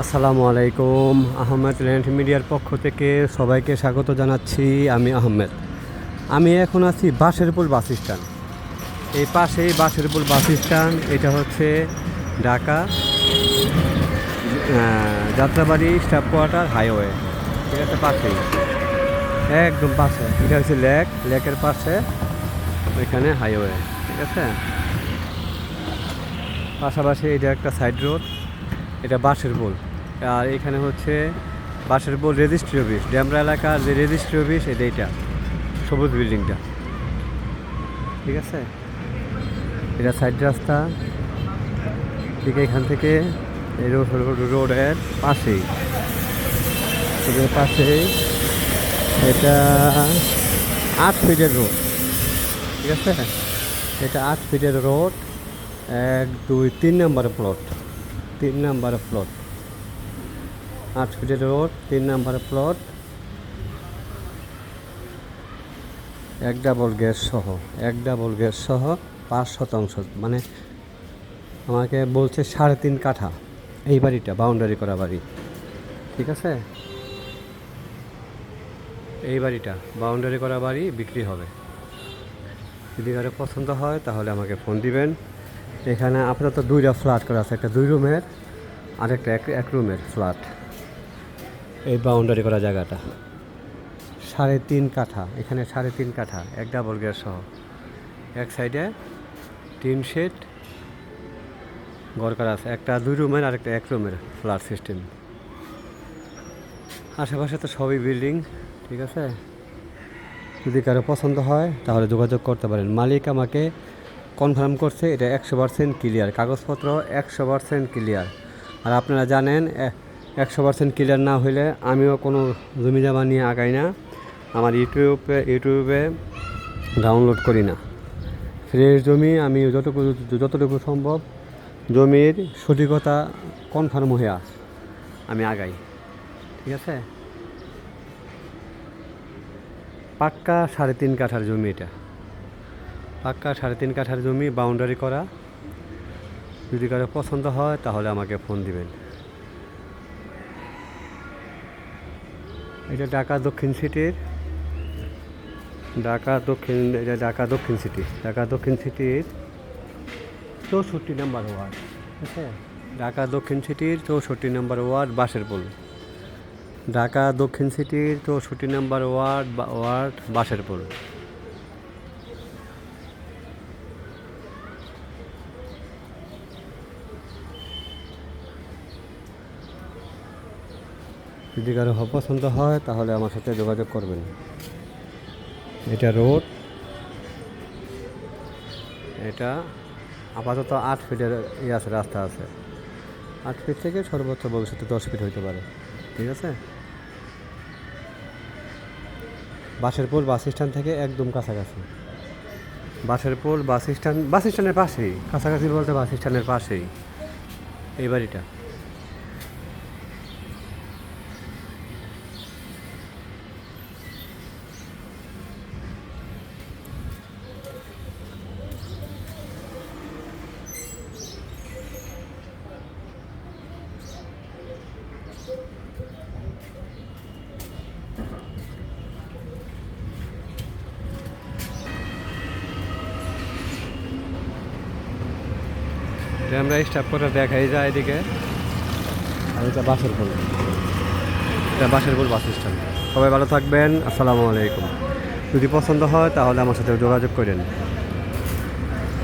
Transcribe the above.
আসসালামু আলাইকুম। আহমেদ ল্যান্ড মিডিয়ার পক্ষ থেকে সবাইকে স্বাগত জানাচ্ছি। আমি আহমেদ। আমি এখন আছি বাসেরপুল বাস স্ট্যান্ড। এই পাশেই বাসেরপুল বাস স্ট্যান্ড, এটা হচ্ছে Dhaka Jatrabari staff quarter highway. আছে, পাশেই। একদম পাশে। এটা হচ্ছে লেক। লেকের পাশে, ওইখানে হাইওয়ে। ঠিক আছে? পাশাপাশি এটা একটা সাইড রোড। এটা বাঁশের পোল আর এখানে হচ্ছে বাঁশের পোল রেজিস্ট্রি অফিস ড্যামরা এলাকার যে রেজিস্ট্রি অফিস এটা এইটা, সবুজ বিল্ডিংটা। ঠিক আছে? এটা সাইড রাস্তা। ঠিক এখান থেকে এই রোড রোড- রোডের পাশেই। রোডের পাশেই এটা আট ফিটের রোড ঠিক আছে? এটা আট ফিটের রোড এক, দুই, তিন নম্বর প্লট তিন নাম্বার প্লট ফিটের রোড তিন নাম্বার প্লট এক ডাবল গ্যাস সহ, এক ডাবল গ্যাস সহ পাঁচ শতাংশ মানে আমাকে বলছে সাড়ে তিন কাঠা এই বাড়িটা বাউন্ডারি করা বাড়ি। ঠিক আছে? এই বাড়িটা বাউন্ডারি করা বাড়ি, বিক্রি হবে। যদি কারও পছন্দ হয়, তাহলে আমাকে ফোন দিবেন। এখানে আপাতত দুইটা ফ্ল্যাট করা আছে একটা দুই রুমের আর একটা এক এক রুমের ফ্ল্যাট। এই বাউন্ডারি করা জায়গাটা? সাড়ে তিন কাঠা এখানে সাড়ে তিন কাঠা এক ডাবল গ্যাস সহ। এক সাইডে টিন শেড ঘর করা আছে একটা দুই রুমের আর একটা এক রুমের ফ্ল্যাট সিস্টেম। আশেপাশে তো সবই বিল্ডিং ঠিক আছে? যদি কারও পছন্দ হয় তাহলে যোগাযোগ করতে পারেন। মালিক আমাকে কনফার্ম করছে, এটা একশো পার্সেন্ট ক্লিয়ার কাগজপত্র একশো পার্সেন্ট ক্লিয়ার আর আপনারা জানেন একশো পার্সেন্ট ক্লিয়ার না হইলে আমিও কোনো জমি জমা নিয়ে আগাই না। আমার ইউটিউবে ইউটিউবে ডাউনলোড করি না। ফ্রেশ জমি, আমি যতটুকু যতটুকু সম্ভব জমির সঠিকতা কনফার্ম হইয়া আমি আগাই। ঠিক আছে? পাক্কা সাড়ে তিন কাঠার জমি এটা। পাক্কা সাড়ে তিন কাঠার জমি বাউন্ডারি করা। যদি কারও পছন্দ হয়, তাহলে আমাকে ফোন দিবেন। এটা ঢাকা দক্ষিণ সিটির, ঢাকা দক্ষিণ এটা ঢাকা দক্ষিণ সিটি, ঢাকা দক্ষিণ সিটির চৌষট্টি নাম্বার ওয়ার্ড আছে ঢাকা দক্ষিণ সিটির চৌষট্টি নাম্বার ওয়ার্ড বাসেরপুল। ঢাকা দক্ষিণ সিটির চৌষট্টি নাম্বার ওয়ার্ড ওয়ার্ড বাসেরপুল। যদি কারও পছন্দ হয়, তাহলে আমার সাথে যোগাযোগ করবেন। এটা রোড। এটা আপাতত আট ফিটের ইয়ে আছে, রাস্তা আছে। আট ফিট থেকে সর্বোচ্চ ভবিষ্যতে দশ ফিট হইতে পারে। ঠিক আছে? বাসেরপুল বাস স্ট্যান্ড থেকে একদম কাছাকাছি। বাসের বাসেরপুল বাস স্ট্যান্ড, বাস স্ট্যান্ডের পাশেই, কাছাকাছি বলতে বাস স্ট্যান্ডের পাশেই। এই বাড়িটা। এটা আমরা স্টাফ করে দেখাই যায় এদিকে। আর এটা বাসের পুল এটা বাসের পুল বাস স্ট্যান্ড। সবাই ভালো থাকবেন আসসালামু আলাইকুম। যদি পছন্দ হয় তাহলে আমার সাথে যোগাযোগ করেন।